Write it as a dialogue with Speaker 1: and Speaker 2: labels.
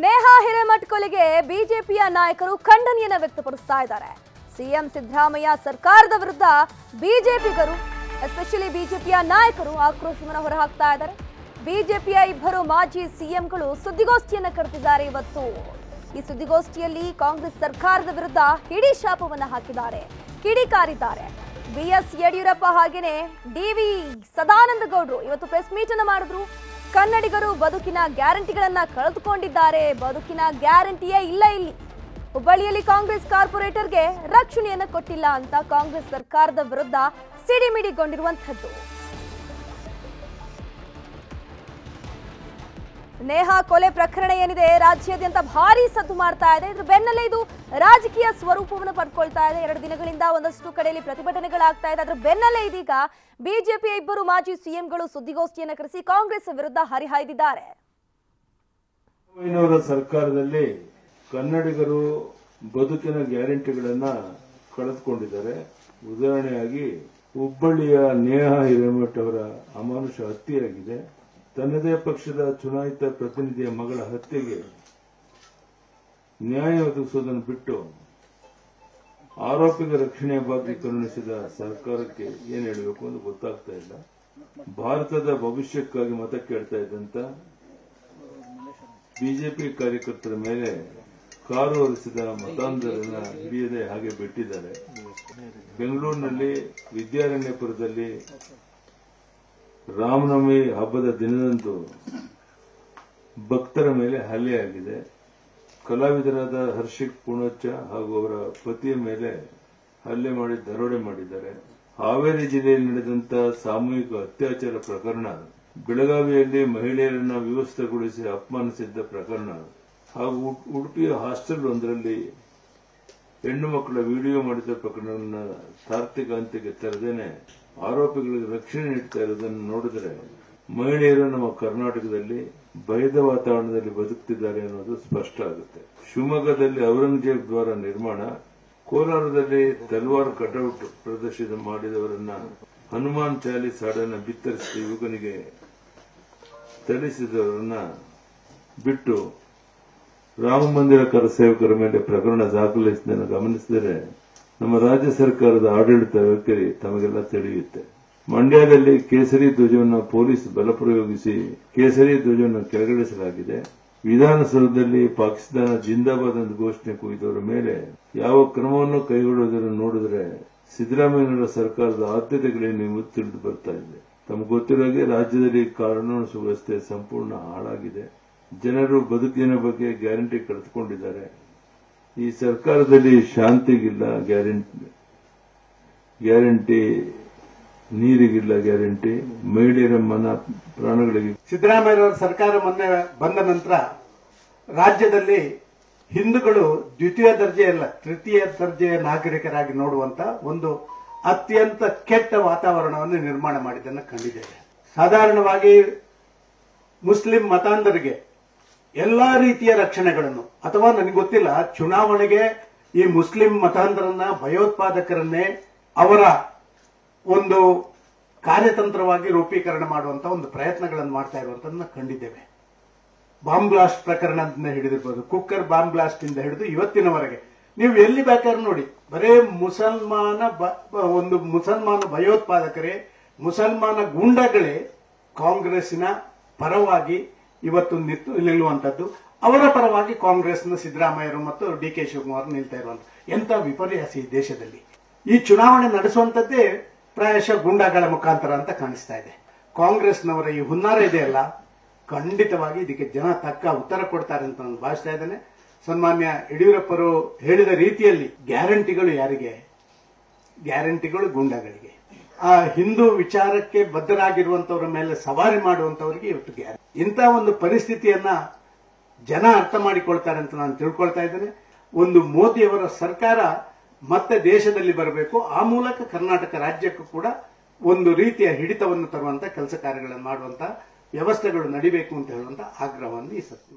Speaker 1: ನೇಹಾ ಹಿರೇಮಠ್ ಕೊಲೆಗೆ ಬಿಜೆಪಿಯ ನಾಯಕರು ಖಂಡನೆಯನ್ನು ವ್ಯಕ್ತಪಡಿಸ್ತಾ ಇದ್ದಾರೆ. ಸಿಎಂ ಸಿದ್ದರಾಮಯ್ಯ ಸರ್ಕಾರದ ವಿರುದ್ಧ ಬಿಜೆಪಿಗರು ಎಸ್ಪೆಷಲಿ ಬಿಜೆಪಿಯ ನಾಯಕರು ಆಕ್ರೋಶವನ್ನು ಹೊರಹಾಕ್ತಾ ಇದ್ದಾರೆ. ಬಿಜೆಪಿಯ ಇಬ್ಬರು ಮಾಜಿ ಸಿಎಂಗಳು ಸುದ್ದಿಗೋಷ್ಠಿಯನ್ನು ಕರೆದಿದ್ದಾರೆ ಇವತ್ತು. ಈ ಸುದ್ದಿಗೋಷ್ಠಿಯಲ್ಲಿ ಕಾಂಗ್ರೆಸ್ ಸರ್ಕಾರದ ವಿರುದ್ಧ ಹಿಡಿ ಶಾಪವನ್ನು ಹಾಕಿದ್ದಾರೆ. ಕಿಡಿಕಾರಿದ್ದಾರೆ. ಬಿ ಎಸ್ ಯಡಿಯೂರಪ್ಪ ಹಾಗೇನೆ ಡಿವಿ ಸದಾನಂದ ಗೌಡರು ಇವತ್ತು ಪ್ರೆಸ್ ಮೀಟ್ ಅನ್ನ ಮಾಡಿದ್ರು. ಕನ್ನಡಿಗರು ಬದುಕಿನ ಗ್ಯಾರಂಟಿಗಳನ್ನ ಕಳೆದುಕೊಂಡಿದ್ದಾರೆ. ಬದುಕಿನ ಗ್ಯಾರಂಟಿಯೇ ಇಲ್ಲ ಇಲ್ಲಿ. ಹುಬ್ಬಳ್ಳಿಯಲ್ಲಿ ಕಾಂಗ್ರೆಸ್ ಕಾರ್ಪೊರೇಟರ್ಗೆ ರಕ್ಷಣೆಯನ್ನು ಕೊಟ್ಟಿಲ್ಲ ಅಂತ ಕಾಂಗ್ರೆಸ್ ಸರ್ಕಾರದ ವಿರುದ್ಧ ಸಿಡಿಮಿಡಿಗೊಂಡಿರುವಂಥದ್ದು. ನೇಹಾ ಕೊಲೆ ಪ್ರಕರಣ ಏನಿದೆ? ರಾಜ್ಯಾದ್ಯಂತ ಭಾರಿ ಸದ್ದು ಮಾಡ್ತಾ ಇದೆ. ಇದ್ರ ಬೆನ್ನಲ್ಲೇ ಇದು ರಾಜಕೀಯ ಸ್ವರೂಪವನ್ನು ಪಡ್ಕೊಳ್ತಾ ಇದೆ. ಎರಡು ದಿನಗಳಿಂದ ಒಂದಷ್ಟು ಕಡೆಯಲ್ಲಿ ಪ್ರತಿಭಟನೆಗಳಾಗ್ತಾ ಇದೆ. ಅದ್ರ ಬೆನ್ನಲ್ಲೇ ಇದೀಗ ಬಿಜೆಪಿಯ ಇಬ್ಬರು ಮಾಜಿ ಸಿಎಂಗಳು ಸುದ್ದಿಗೋಷ್ಠಿಯನ್ನು ಕರೆಸಿ ಕಾಂಗ್ರೆಸ್ ವಿರುದ್ಧ ಹರಿಹಾಯ್ದಿದ್ದಾರೆ.
Speaker 2: ಸರ್ಕಾರದಲ್ಲಿ ಕನ್ನಡಿಗರು ಬದುಕಿನ ಗ್ಯಾರಂಟಿಗಳನ್ನ ಕಳೆದುಕೊಂಡಿದ್ದಾರೆ. ಉದಾಹರಣೆಯಾಗಿ ಹುಬ್ಬಳ್ಳಿಯ ನೇಹಾ ಹಿರೇಮಠ್ ಅವರ ಅಮಾನುಷ ಹತ್ಯೆಯಾಗಿದೆ. ತನ್ನದೇ ಪಕ್ಷದ ಚುನಾಯಿತ ಪ್ರತಿನಿಧಿಯ ಮಗಳ ಹತ್ಯೆಗೆ ನ್ಯಾಯ ಒದಗಿಸುವುದನ್ನು ಬಿಟ್ಟು ಆರೋಪಿಗಳ ರಕ್ಷಣೆಯ ಬಗ್ಗೆ ಕರುಣಿಸಿದ ಸರ್ಕಾರಕ್ಕೆ ಏನ್ ಹೇಳಬೇಕು ಅಂತ ಗೊತ್ತಾಗ್ತಾ ಇಲ್ಲ. ಭಾರತದ ಭವಿಷ್ಯಕ್ಕಾಗಿ ಮತ ಕೇಳ್ತಾ ಇದ್ದಂತ ಬಿಜೆಪಿ ಕಾರ್ಯಕರ್ತರ ಮೇಲೆ ಕಾರು ಹೊರಿಸಿದ ಮತಾಂಧರನ್ನ ಹಿಡಿಯದೆ ಹಾಗೆ ಬಿಟ್ಟಿದ್ದಾರೆ. ಬೆಂಗಳೂರಿನಲ್ಲಿ ವಿದ್ಯಾರಣ್ಯಪುರದಲ್ಲಿ ರಾಮನವಮಿ ಹಬ್ಬದ ದಿನದಂದು ಭಕ್ತರ ಮೇಲೆ ಹಲ್ಲೆಯಾಗಿದೆ ಕಲಾವಿದರಾದ ಹರ್ಷಿಕ್ ಪುಣಚ್ಚ ಹಾಗೂ ಅವರ ಪತಿಯ ಮೇಲೆ ಹಲ್ಲೆ ಮಾಡಿ ದರೋಡೆ ಮಾಡಿದ್ದಾರೆ. ಹಾವೇರಿ ಜಿಲ್ಲೆಯಲ್ಲಿ ನಡೆದಂತ ಸಾಮೂಹಿಕ ಅತ್ಯಾಚಾರ ಪ್ರಕರಣ, ಬೆಳಗಾವಿಯಲ್ಲಿ ಮಹಿಳೆಯರನ್ನ ವ್ಯವಸ್ಥೆಗೊಳಿಸಿ ಅಪಮಾನಿಸಿದ್ದ ಪ್ರಕರಣ ಹಾಗೂ ಉಡ್- ಉಡುಪಿಯ ಹಾಸ್ಟೆಲ್ ಒಂದರಲ್ಲಿ ಹೆಣ್ಣು ಮಕ್ಕಳ ವಿಡಿಯೋ ಮಾಡಿದ ಪ್ರಕರಣವನ್ನು ತಾರ್ತಿಕ ಅಂತ್ಯಕ್ಕೆ ತರದೇನೆ ಆರೋಪಿಗಳಿಗೆ ರಕ್ಷಣೆ ನೀಡ್ತಾ ಇರೋದನ್ನು ನೋಡಿದರೆ ಮಹಿಳೆಯರು ನಮ್ಮ ಕರ್ನಾಟಕದಲ್ಲಿ ಭಯದ ವಾತಾವರಣದಲ್ಲಿ ಬದುಕ್ತಿದ್ದಾರೆ ಅನ್ನೋದು ಸ್ಪಷ್ಟ ಆಗುತ್ತೆ. ಶಿವಮೊಗ್ಗದಲ್ಲಿ ಔರಂಗಜೇಬ್ ದ್ವಾರ ನಿರ್ಮಾಣ, ಕೋಲಾರದಲ್ಲಿ ತಲ್ವಾರ್ ಕಟೌಟ್ ಪ್ರದರ್ಶನ ಮಾಡಿದವರನ್ನ ಹನುಮಾನ್ ಚಾಲಿ ಹಾಡನ್ನು ಬಿತ್ತರಿಸಿದ ಯುವಕನಿಗೆ ಥಳಿಸಿದವರನ್ನ ಬಿಟ್ಟು ರಾಮ ಮಂದಿರ ಕರ ಸೇವಕರ ಮೇಲೆ ಪ್ರಕರಣ ದಾಖಲಿಸಿದ್ದನ್ನು ಗಮನಿಸಿದರೆ ನಮ್ಮ ರಾಜ್ಯ ಸರ್ಕಾರದ ಆಡಳಿತ ವೈಖರಿ ತಮಗೆಲ್ಲ ತಿಳಿಯುತ್ತೆ. ಮಂಡ್ಯದಲ್ಲಿ ಕೇಸರಿ ಧ್ವಜವನ್ನು ಪೊಲೀಸ್ ಬಲಪ್ರಯೋಗಿಸಿ ಕೇಸರಿ ಧ್ವಜವನ್ನು ಕೆಳಗಿಳಿಸಲಾಗಿದೆ. ವಿಧಾನಸೌಧದಲ್ಲಿ ಪಾಕಿಸ್ತಾನ ಜಿಂದಾಬಾದ್ ಎಂದು ಘೋಷಣೆ ಕೂಗಿದವರ ಮೇಲೆ ಯಾವ ಕ್ರಮವನ್ನು ಕೈಗೊಳ್ಳುವುದನ್ನು ನೋಡಿದ್ರೆ ಸಿದ್ದರಾಮಯ್ಯನವರ ಸರ್ಕಾರದ ಆದ್ಯತೆಗಳೇನು ಎಂಬುದು ತಿಳಿದು ಬರ್ತಾ ಇದೆ. ತಮಗೆ ಗೊತ್ತಿರೋ ಹಾಗೆ ರಾಜ್ಯದಲ್ಲಿ ಕಾನೂನು ಸುವ್ಯವಸ್ಥೆ ಸಂಪೂರ್ಣ ಹಾಳಾಗಿದೆ. ಜನರು ಬದುಕಿನ ಬಗ್ಗೆ ಗ್ಯಾರಂಟಿ ಕಳೆದುಕೊಂಡಿದ್ದಾರೆ. ಈ ಸರ್ಕಾರದಲ್ಲಿ ಶಾಂತಿಗಿಲ್ಲ, ಗ್ಯಾರಂಟಿ ಗ್ಯಾರಂಟಿ, ನೀರಿಗಿಲ್ಲ ಗ್ಯಾರಂಟಿ, ಮಹಿಳೆಯರ ಮನ, ಪ್ರಾಣಗಳಿಗೆ.
Speaker 3: ಸಿದ್ದರಾಮಯ್ಯನವರ ಸರ್ಕಾರ ಮೊನ್ನೆ ಬಂದ ನಂತರ ರಾಜ್ಯದಲ್ಲಿ ಹಿಂದೂಗಳು ದ್ವಿತೀಯ ದರ್ಜೆಯಲ್ಲ ತೃತೀಯ ದರ್ಜೆಯ ನಾಗರಿಕರಾಗಿ ನೋಡುವಂತ ಒಂದು ಅತ್ಯಂತ ಕೆಟ್ಟ ವಾತಾವರಣವನ್ನು ನಿರ್ಮಾಣ ಮಾಡಿದ್ದನ್ನು ಕಂಡಿದ್ದೇವೆ. ಸಾಧಾರಣವಾಗಿ ಮುಸ್ಲಿಂ ಮತಾಂಧರಿಗೆ ಎಲ್ಲಾ ರೀತಿಯ ರಕ್ಷಣೆಗಳನ್ನು, ಅಥವಾ ನನಗೆ ಗೊತ್ತಿಲ್ಲ, ಚುನಾವಣೆಗೆ ಈ ಮುಸ್ಲಿಂ ಮತಾಂಧರನ್ನ, ಭಯೋತ್ಪಾದಕರನ್ನೇ ಅವರ ಒಂದು ಕಾರ್ಯತಂತ್ರವಾಗಿ ರೂಪೀಕರಣ ಮಾಡುವಂತ ಒಂದು ಪ್ರಯತ್ನಗಳನ್ನು ಮಾಡ್ತಾ ಇರುವಂತದನ್ನ ಕಂಡಿದ್ದೇವೆ. ಬಾಂಬ್ ಬ್ಲಾಸ್ಟ್ ಪ್ರಕರಣದಿಂದ ಹಿಡಿದಿರ್ಬೋದು. ಕುಕ್ಕರ್ ಬಾಂಬ್ ಬ್ಲಾಸ್ಟ್ ಇಂದ ಹಿಡಿದು ಇವತ್ತಿನವರೆಗೆ. ನೀವು ಎಲ್ಲಿ ಬೇಕಾದ್ರೂ ನೋಡಿ, ಬರೇ ಮುಸಲ್ಮಾನ ಒಂದು ಮುಸಲ್ಮಾನ ಭಯೋತ್ಪಾದಕರೇ, ಮುಸಲ್ಮಾನ ಗೂಂಡಗಳೇ ಕಾಂಗ್ರೆಸ್ಸಿನ ಪರವಾಗಿ ಇವತ್ತು ನಿಂತು ನಿಲ್ಲುವಂತದ್ದು ಅವರ ಪರವಾಗಿ ಕಾಂಗ್ರೆಸ್ನ ಸಿದ್ದರಾಮಯ್ಯರು ಮತ್ತು ಡಿ ಕೆ ಶಿವಕುಮಾರ್ ನಿಲ್ತಾ ಇರುವಂತ ಎಂತ ವಿಪರ್ಯಾಸ ಈ ದೇಶದಲ್ಲಿ. ಈ ಚುನಾವಣೆ ನಡೆಸುವಂತದ್ದೇ ಪ್ರಾಯಶಃ ಗುಂಡಾಗಳ ಮುಖಾಂತರ ಅಂತ ಕಾಣಿಸ್ತಾ ಇದೆ. ಕಾಂಗ್ರೆಸ್ನವರ ಈ ಹುನ್ನಾರ ಇದೆಯಲ್ಲ ಖಂಡಿತವಾಗಿ ಇದಕ್ಕೆ ಜನ ತಕ್ಕ ಉತ್ತರ ಕೊಡ್ತಾರೆ ಅಂತ ನಾನು ಭಾವಿಸ್ತಾ ಇದ್ದೇನೆ. ಸನ್ಮಾನ್ಯ ಯಡಿಯೂರಪ್ಪರು ಹೇಳಿದ ರೀತಿಯಲ್ಲಿ ಗ್ಯಾರಂಟಿಗಳು ಯಾರಿಗೆ? ಗ್ಯಾರಂಟಿಗಳು ಗೂಂಡಾಗಳಿಗೆ. ಆ ಹಿಂದೂ ವಿಚಾರಕ್ಕೆ ಬದ್ಧರಾಗಿರುವಂತವರ ಮೇಲೆ ಸವಾರಿ ಮಾಡುವಂತವರಿಗೆ ಇವತ್ತು ಗ್ಯಾರಂಟಿ. ಇಂಥ ಒಂದು ಪರಿಸ್ಥಿತಿಯನ್ನ ಜನ ಅರ್ಥ ಮಾಡಿಕೊಳ್ತಾರೆ ಅಂತ ನಾನು ತಿಳ್ಕೊಳ್ತಾ ಇದ್ದೇನೆ. ಒಂದು ಮೋದಿಯವರ ಸರ್ಕಾರ ಮತ್ತೆ ದೇಶದಲ್ಲಿ ಬರಬೇಕು. ಆ ಮೂಲಕ ಕರ್ನಾಟಕ ರಾಜ್ಯಕ್ಕೂ ಕೂಡ ಒಂದು ರೀತಿಯ ಹಿಡಿತವನ್ನು ತರುವಂತ ಕೆಲಸ ಕಾರ್ಯಗಳನ್ನು ಮಾಡುವಂತ ವ್ಯವಸ್ಥೆಗಳು ನಡಿಬೇಕು ಅಂತ ಹೇಳುವಂತ ಆಗ್ರಹವನ್ನು ಈ ಸತ್ಯ